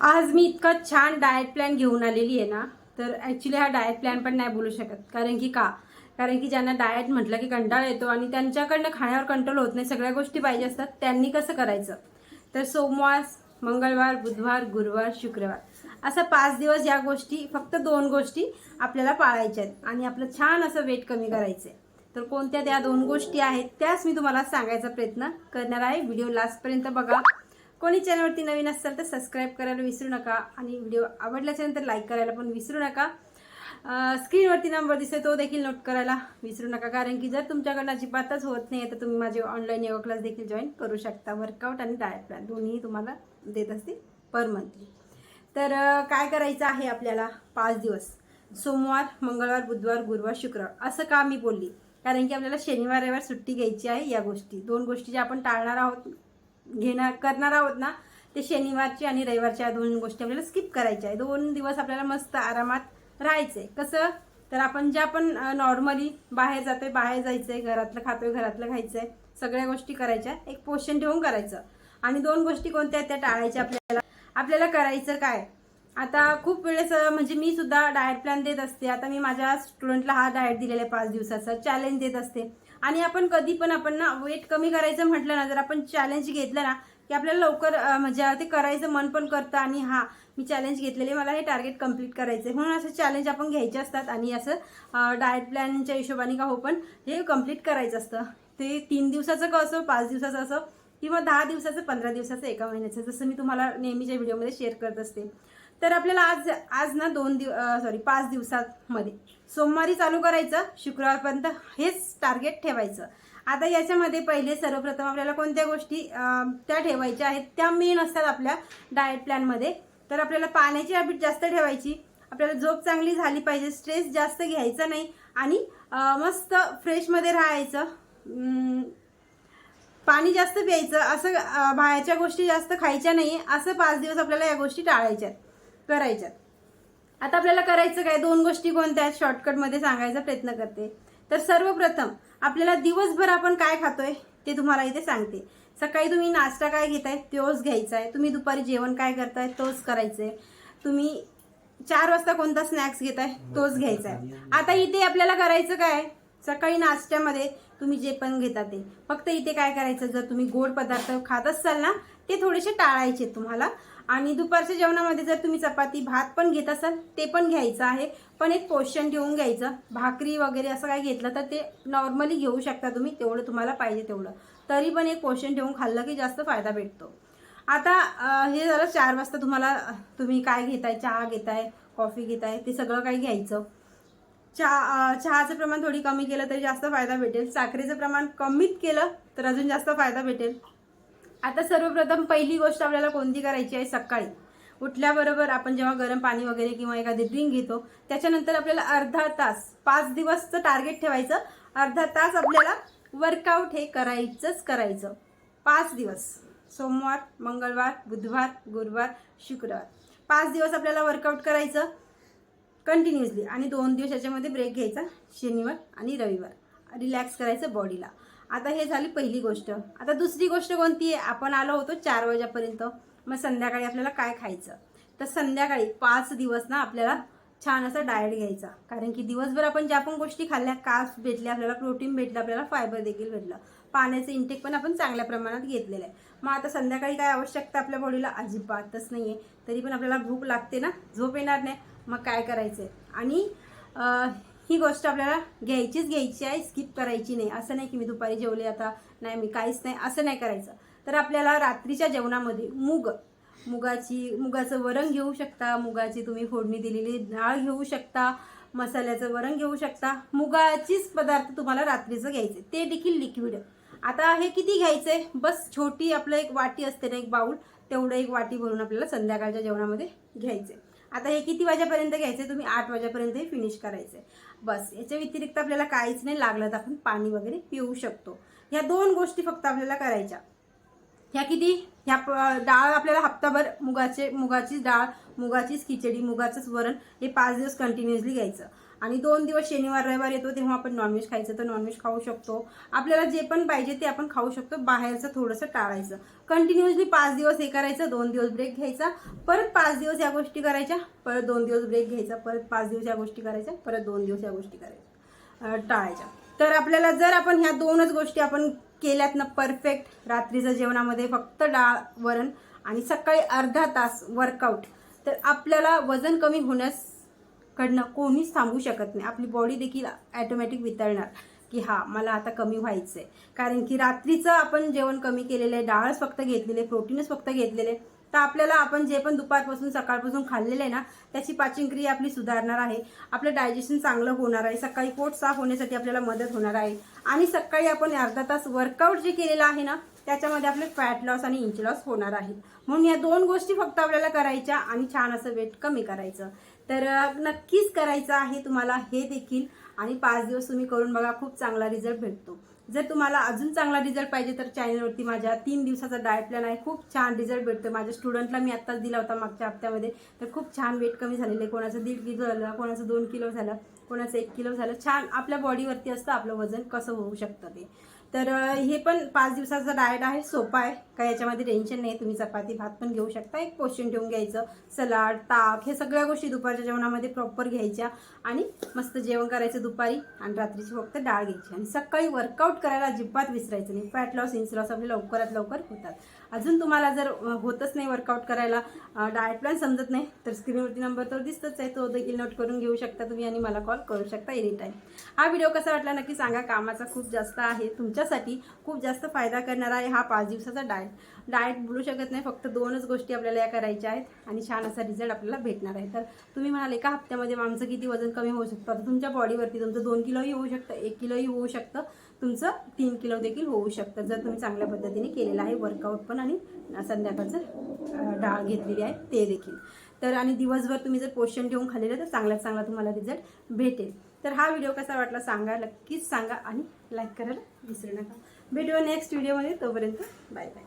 आज मी इतका छान डाएट प्लॅन घेऊन आलेली आहे ना तर ॲक्च्युली हा डाएट प्लॅन पण नाही बोलू शकत. कारण की का? कारण की ज्यांना डाएट म्हटलं की कंटाळा येतो आणि त्यांच्याकडनं खाण्यावर कंट्रोल होत नाही सगळ्या गोष्टी पाहिजे असतात त्यांनी कसं करायचं? तर सोमवार मंगळवार बुधवार गुरुवार शुक्रवार असं पाच दिवस या गोष्टी फक्त दोन गोष्टी आपल्याला पाळायच्या आहेत आणि आपलं छान असं वेट कमी करायचं आहे तर कोणत्या त्या दोन गोष्टी आहेत त्याच मी तुम्हाला सांगायचा प्रयत्न करणार आहे. व्हिडिओ लास्टपर्यंत बघा. कोणी चॅनलवरती नवीन असाल तर सबस्क्राईब करायला विसरू नका आणि व्हिडिओ आवडल्याच्यानंतर लाईक करायला पण विसरू नका. स्क्रीनवरती नंबर दिसतो तो देखील नोट करायला विसरू नका. कारण की जर तुमच्याकडनं अजिबातच होत नाही तर तुम्ही माझे ऑनलाईन योगा क्लास देखील जॉईन करू शकता. वर्कआउट आणि डायट प्लॅन दोन्ही तुम्हाला देत असते पर मंथली तर काय करायचं आहे आपल्याला? पाच दिवस. सोमवार मंगळवार बुधवार गुरुवार शुक्रवार. असं का मी बोलली? कारण की आपल्याला शनिवार रविवार सुट्टी घ्यायची आहे या गोष्टी. दोन गोष्टी ज्या आपण टाळणार आहोत घेणार करणार आहोत ना ते शनिवारची आणि रविवारच्या दोन गोष्टी आपल्याला स्किप करायच्या आहे दोन दिवस आपल्याला मस्त आरामात राहायचंय. कसं? तर आपण ज्या आपण नॉर्मली बाहेर जाते बाहेर जायचंय घरातलं खातोय घरातलं खायचंय सगळ्या गोष्टी करायच्या. एक पोषण ठेवून करायचं. आणि दोन गोष्टी कोणत्या आहेत त्या टाळायच्या आपल्याला. आपल्याला करायचं काय? आता खूप वेळेस म्हणजे मी सुद्धा डाएट प्लॅन देत असते. आता मी माझ्या स्टुडंटला हा डाएट दिलेला आहे पाच दिवसाचा चॅलेंज देत असते. आणि आपण कधी पण आपण ना वेट कमी करायचं म्हटलं ना जर आपण चॅलेंज घेतलं ना की आपल्याला लवकर म्हणजे ते करायचं मन पण करतं आणि हा मी चॅलेंज घेतलेले मला हे टार्गेट कंप्लीट करायचं आहे. म्हणून असं चॅलेंज आपण घ्यायचे असतात आणि असं डाएट प्लॅनच्या हिशोबाने का हो पण हे कंप्लीट करायचं असतं. ते तीन दिवसाचं का असो पाच दिवसाचं असो किंवा दहा दिवसाचं पंधरा दिवसाचं एका महिन्याचं जसं मी तुम्हाला नेहमीच्या व्हिडिओमध्ये शेअर करत असते. तर आपल्याला आज आज ना दोन दिव सॉरी पाच दिवसांमध्ये सोमवारी चालू करायचं शुक्रवारपर्यंत हेच टार्गेट ठेवायचं. आता याच्यामध्ये पहिले सर्वप्रथम आपल्याला कोणत्या गोष्टी त्या ठेवायच्या आहेत त्या मेन असतात आपल्या डाएट प्लॅनमध्ये तर आपल्याला पाण्याची हॅबिट जास्त ठेवायची आपल्याला झोप चांगली झाली पाहिजे स्ट्रेस जास्त घ्यायचा नाही आणि मस्त फ्रेशमध्ये राहायचं पाणी जास्त प्यायचं असं बाहेरच्या गोष्टी जास्त खायच्या नाही असं पाच दिवस आपल्याला या गोष्टी टाळायच्या आहेत. करायच्यात. आता आपल्याला करायचं काय? दोन गोष्टी कोणत्या आहेत? शॉर्टकटमध्ये सांगायचा प्रयत्न करते. तर सर्वप्रथम आपल्याला दिवसभर आपण काय खातोय? ते तुम्हाला इथे सांगते. सकाळी तुम्ही नाश्ता काय घेताय? तोच घ्यायचा आहे तुम्ही दुपारी जेवण काय करताय? तोच करायचं आहे तुम्ही चार वाजता कोणता स्नॅक्स घेताय? तोच घ्यायचा आहे आता इथे आपल्याला करायचं काय? सकाळी नाश्त्यामध्ये तुम्ही जे पण घेता ते. फक्त इथे काय करायचं जर तुम्ही गोड पदार्थ खात असाल ना ते थोडेसे टाळायचे तुम्हाला. आणि दुपारच्या जेवणामध्ये जर तुम्ही चपाती भात पण घेत असाल ते पण घ्यायचं आहे. पण एक पोषण ठेवून घ्यायचं. भाकरी वगैरे असं काय घेतलं तर ते नॉर्मली घेऊ शकता तुम्ही तेवढं तुम्हाला पाहिजे तेवढं. तरी पण एक पोषण ठेवून खाल्लं की जास्त फायदा भेटतो. आता हे झालं चार वाजता तुम्हाला तुम्ही काय घेताय चहा घेताय कॉफी घेताय ते सगळं काही घ्यायचं. चहा चहाचं प्रमाण थोडी कमी केलं तरी जास्त फायदा भेटेल. साखरेचं प्रमाण कमीत केलं तर अजून जास्त फायदा भेटेल. आता सर्वप्रथम पहिली गोष्ट आपल्याला कोणती करायची आहे? सकाळी. उठल्याबरोबर आपण जेव्हा गरम पाणी वगैरे किंवा एखादी ड्रिंक घेतो त्याच्यानंतर आपल्याला अर्धा तास पाच दिवसचं टार्गेट ठेवायचं. अर्धा तास आपल्याला वर्कआउट हे करायचंच करायचं. पाच दिवस. सोमवार मंगळवार बुधवार गुरुवार शुक्रवार. पाच दिवस आपल्याला वर्कआउट करायचं. कंटिन्युअसली आणि दोन दिवस याच्यामध्ये ब्रेक घ्यायचा शनिवार आणि रविवार. रिलॅक्स करायचं बॉडीला आता हे झाली पहिली गोष्ट. आता दुसरी गोष्ट कोणती आहे? आपण आलो होतो चार वाजेपर्यंत. मग संध्याकाळी आपल्याला काय खायचं? तर संध्याकाळी पाच दिवस ना आपल्याला छान असा डाएट घ्यायचा. कारण की दिवसभर आपण ज्या पण गोष्टी खाल्ल्या कास भेटले आपल्याला प्रोटीन भेटलं आपल्याला फायबर देखील भेटलं. पाण्याचं इंटेक पण आपण चांगल्या प्रमाणात घेतलेलं आहे. मग आता संध्याकाळी काय आवश्यकता आपल्या बॉडीला अजिबातच नाही आहे तरी पण आपल्याला भूक लागते ना? झोप येणार नाही. मग काय करायचं आहे आणि ही गोष्ट आपल्याला घ्यायचीच घ्यायची आहे स्किप करायची नाही. असं नाही की मी दुपारी जेवले आता नाही मी काहीच नाही असं नाही करायचं. तर आपल्याला रात्रीच्या जेवणामध्ये मूग मुगाची मुगाचं वरण घेऊ शकता मुगाची तुम्ही फोडणी दिलेली डाळ घेऊ शकता मसाल्याचं वरण घेऊ शकता. मुगाचीच पदार्थ तुम्हाला रात्रीचं घ्यायचे ते देखील लिक्विड आता हे किती घ्यायचंय? बस छोटी आपलं एक वाटी असते ना एक बाऊल तेवढं एक वाटी भरून आपल्याला संध्याकाळच्या जेवणामध्ये घ्यायचे आता हे किती वाजेपर्यंत घ्यायचं तुम्ही आठ वाजेपर्यंत हे फिनिश करायचे बस याच्या व्यतिरिक्त आपल्याला काहीच नाही लागलं तर आपण पाणी वगैरे पिऊ शकतो. ह्या दोन गोष्टी फक्त आपल्याला करायच्या. ह्या किती? ह्या प- डाळ आपल्याला हप्ताभर मुगाचे मुगाचीच डाळ मुगाचीच खिचडी मुगाचंच वरण हे पाच दिवस कंटिन्युअसली घ्यायचं. आणि दोन दिवस शनिवार रविवार येतो तेव्हा आपण नॉनव्हेज खायचं तर नॉनव्हेज खाऊ शकतो. आपल्याला जे पण पाहिजे ते आपण खाऊ शकतो. बाहेरचं थोडंसं टाळायचं. कंटिन्युअसली पाच दिवस हे करायचं दोन दिवस ब्रेक घ्यायचा. परत पाच दिवस या गोष्टी करायच्या परत दोन दिवस ब्रेक घ्यायचा. परत पाच दिवस या गोष्टी करायच्या परत दोन दिवस या गोष्टी करायच्या. टाळायच्या. तर आपल्याला जर आपण ह्या दोनच गोष्टी आपण केल्यात ना परफेक्ट रात्रीचं जेवणामध्ये फक्त डाळ वरण आणि सकाळी अर्धा तास वर्कआउट तर आपल्याला वजन कमी होण्यास कडनं कोणीच थांबू शकत नाही. आपली बॉडी देखील ॲटोमॅटिक वितळणार की हा मला आता कमी व्हायचं आहे कारण की रात्रीचं आपण जेवण कमी केलेलं आहे डाळच फक्त घेतलेले प्रोटीनच फक्त घेतलेले तर आपल्याला आपण जे पण दुपारपासून सकाळपासून खाल्लेलं आहे ना त्याची पाचनक्रिया आपली सुधारणार आहे. आपलं डायजेशन चांगलं होणार आहे. सकाळी पोट साफ होण्यासाठी आपल्याला मदत होणार आहे. आणि सकाळी आपण अर्धा तास वर्कआउट जे केलेलं आहे ना त्याच्यामध्ये आपले फॅट लॉस आणि इंच लॉस होणार आहे. म्हणून या दोन गोष्टी फक्त आपल्याला करायच्या आणि छान असं वेट कमी करायचं. तर नक्कीच करायचं आहे तुम्हाला हे देखील. आणि पाच दिवस तुम्ही करून बघा खूप चांगला रिझल्ट भेटतो. जर तुम्हाला अजून चांगला रिझल्ट पाहिजे तर चॅनलवरती माझ्या तीन दिवसाचा डायट प्लॅन आहे. खूप छान रिझल्ट भेटतो. माझ्या स्टुडंटला मी आत्ताच दिला होता मागच्या हप्त्यामध्ये. तर खूप छान वेट कमी झालेलं आहे. कोणाचं दीड किलो झालं कोणाचं दोन किलो झालं कोणाचं एक किलो झालं. छान आपल्या बॉडीवरती असतं आपलं वजन कसं होऊ शकतं ते. तर हे पण पाच दिवसाचा डाएट आहे सोपा आहे. काय याच्यामध्ये टेन्शन नाही. तुम्ही चपाती भात पण घेऊ शकता. एक पोषण ठेवून घ्यायचं. सलाड ताक हे सगळ्या गोष्टी दुपारच्या जेवणामध्ये प्रॉपर घ्यायच्या. आणि मस्त जेवण करायचं दुपारी आणि रात्रीची फक्त डाळ घ्यायची. आणि सकाळी वर्कआउट करायला अजिबात विसरायचं नाही. फॅट लॉस इन्स लॉस आपले लवकरात लवकर होतात. अजून तुम्हाला जर होतच नाही वर्कआउट करायला डाएट प्लॅन समजत नाही तर स्क्रीनवरती नंबर तर दिसतच आहे तो देखील नोट करून घेऊ शकता तुम्ही आणि मला कॉल करू शकता एनी टाईम हा व्हिडिओ कसा वाटला नक्की सांगा कामाचा खूप जास्त आहे तुमच्यासाठी खूप जास्त फायदा करणारा आहे हा पाच दिवसाचा डाएट डाएट बोलू शकत नाही फक्त दोनच गोष्टी आपल्याला या करायच्या आहेत आणि छान असा रिझल्ट आपल्याला भेटणार आहे. तर तुम्ही म्हणाले एका हप्त्यामध्ये आमचं किती वजन कमी होऊ शकतं? तर तुमच्या बॉडीवरती तुमचं दोन किलोही होऊ शकतं एक किलोही होऊ शकतं तुमचं तीन किलो देखील होऊ शकतं जर तुम्ही चांगल्या पद्धतीने केलेलं आहे वर्कआउट पण आणि संध्याकाळचं डाळ घेतलेली आहे ते देखील. तर आणि दिवसभर तुम्ही जर पोषण ठेवून खाल्लेलं तर चांगल्यात चांगला तुम्हाला रिझल्ट भेटेल. तर हा व्हिडिओ कसा वाटला सांगा नक्कीच सांगा आणि लाईक करायला विसरू नका. भेटूया नेक्स्ट व्हिडिओमध्ये तोपर्यंत बाय बाय.